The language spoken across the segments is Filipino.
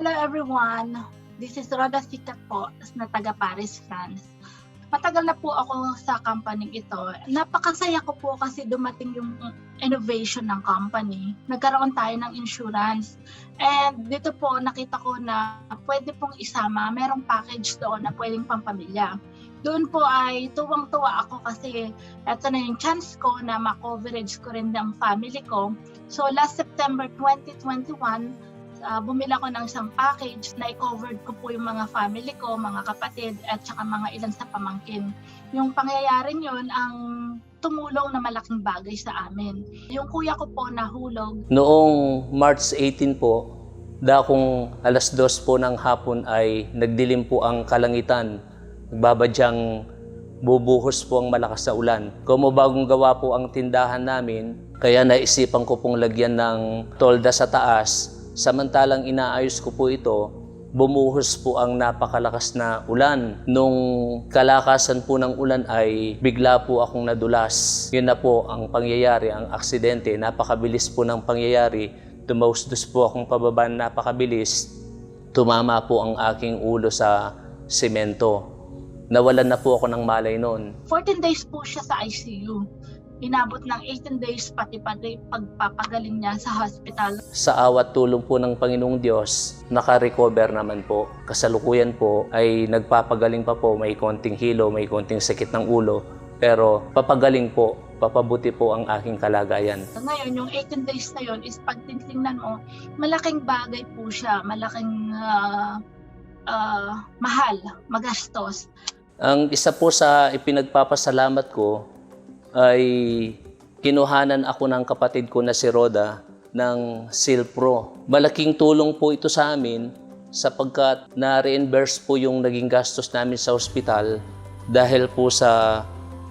Hello everyone, this is Roda Sikat po na taga Paris, France. Matagal na po ako sa company ito. Napakasaya ko po kasi dumating yung innovation ng company. Nagkaroon tayo ng insurance. And dito po nakita ko na pwede pong isama, merong package doon na pwedeng pampamilya. Doon po ay tuwang-tuwa ako kasi eto na yung chance ko na ma-coverage ko rin ng family ko. So last September 2021, uh, bumila ko ng isang package na i-covered ko po yung mga family ko, mga kapatid, at saka mga ilan sa pamangkin. Yung pangyayari yun, ang tumulong na malaking bagay sa amin. Yung kuya ko po nahulog, Noong March 18 po, dakong alas dos po ng hapon ay nagdilim po ang kalangitan. Nagbabadyang bubuhos po ang malakas na ulan. Como bagong gawa po ang tindahan namin, kaya naisipan ko pong lagyan ng tolda sa taas. Samantalang inaayos ko po ito, bumuhos po ang napakalakas na ulan. Nung kalakasan po ng ulan ay bigla po akong nadulas. Yun na po ang pangyayari, ang aksidente. Napakabilis po ng pangyayari. Tumausdos po akong pababa na napakabilis. Tumama po ang aking ulo sa semento. Nawalan na po ako ng malay noon. 14 days po siya sa ICU. Inabot ng 18 days pati pati pagpapagaling niya sa hospital. Sa awat tulong po ng Panginoong Diyos, naka-recover naman po. Kasalukuyan po ay nagpapagaling pa po, may konting hilo, may konting sakit ng ulo. Pero papagaling po, papabuti po ang aking kalagayan. Ngayon, yung 18 days na yun is pag titingnan mo, malaking bagay po siya, malaking ah, ah, mahal, magastos. Ang isa po sa ipinagpapasalamat ko ay kinuhanan ako ng kapatid ko na si Roda ng Silpro. Malaking tulong po ito sa amin sapagkat na-reimburse po yung naging gastos namin sa ospital dahil po sa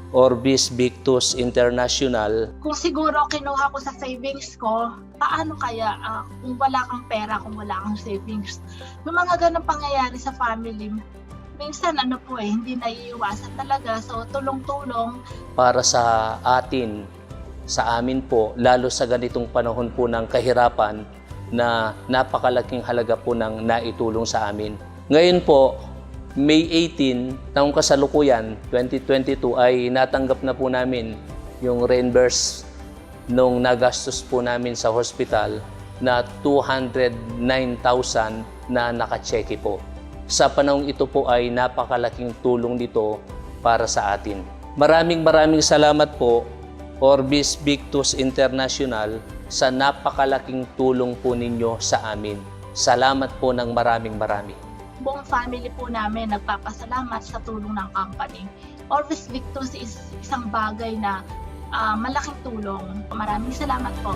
Orbis Victus International Kung siguro kinuha ko sa savings ko, paano kaya ah, kung wala kang pera, kung wala kang savings? Yung mga ganong pangyayari sa family, minsan ano po eh, hindi naiiwasan talaga. So tulong-tulong, para sa atin, sa amin po, lalo sa ganitong panahon po ng kahirapan na napakalaking halaga po ng naitulong sa amin. Ngayon po, May 18, taong kasalukuyan, 2022, ay natanggap na po namin yung reimburse nung nagastos po namin sa hospital na 209,000 na nakacheque po. Sa panahong ito po ay napakalaking tulong dito para sa atin. Maraming maraming salamat po Orbis Victus International sa napakalaking tulong po ninyo sa amin. Salamat po ng maraming marami. buong family po namin nagpapasalamat sa tulong ng company. Orvis Victus is isang bagay na ah, malaking tulong. Maraming salamat po.